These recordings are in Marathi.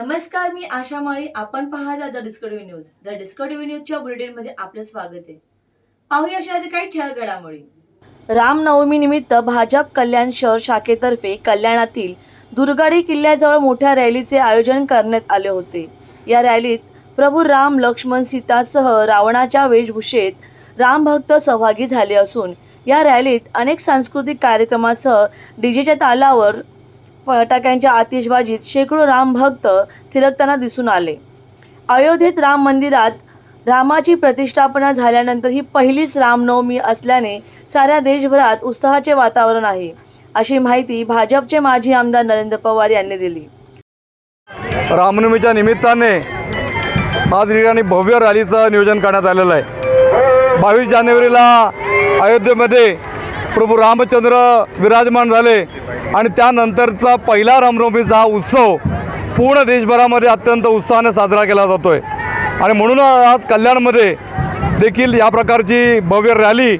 नमस्कार मी आशा माळी. आपण पाहता the Discovery news. The Discovery न्यूजच्या बुलेटिनमध्ये आपलं स्वागत आहे. पाहूया अशा आधी काही ठळक घडामोडी रामनवमी निमित्त भाजप कल्याण शहर शाखेतर्फे कल्याणातील दुर्गाडी किल्ल्याजवळ मोठ्या रॅलीचे आयोजन करण्यात आले होते. या रॅलीत प्रभू राम लक्ष्मण सीतासह रावणाच्या वेशभूषेत रामभक्त सहभागी झाले असून या रॅलीत अनेक सांस्कृतिक कार्यक्रमासह डीजेच्या तालावर फटाक्यांच्या आतिषबाजीत शेकडो रामभक्त थिरकताना दिसून आले. अयोध्येत राम मंदिरात रामाची प्रतिष्ठापना झाल्यानंतर ही पहिलीच रामनवमी असल्याने साऱ्या देशभरात उत्साहाचे वातावरण आहे अशी माहिती भाजपचे माजी आमदार नरेंद्र पवार यांनी दिली. रामनवमीच्या निमित्ताने आज ठिकाणी भव्य रॅलीचं नियोजन करण्यात आलेलं आहे. बावीस जानेवारीला अयोध्येमध्ये प्रभू रामचंद्र विराजमान झाले. आणि त्यानंतरचा पहिला रामनवमीचा हा उत्सव पूर्ण देशभरामध्ये अत्यंत उत्साहाने साजरा केला जातो आहे आणि म्हणून आज कल्याणमध्ये देखील या प्रकारची भव्य रॅली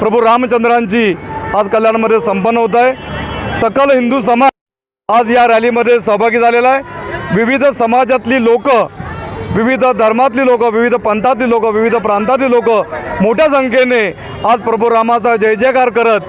प्रभू रामचंद्रांची आज कल्याणमध्ये संपन्न होत आहे. सकल हिंदू समाज आज या रॅलीमध्ये सहभागी झालेला आहे. विविध समाजातली लोक विविध धर्मातली लोक विविध पंथातली लोक विविध प्रांतातली लोक मोठ्या संख्येने आज प्रभू रामाचा जय जयकार करत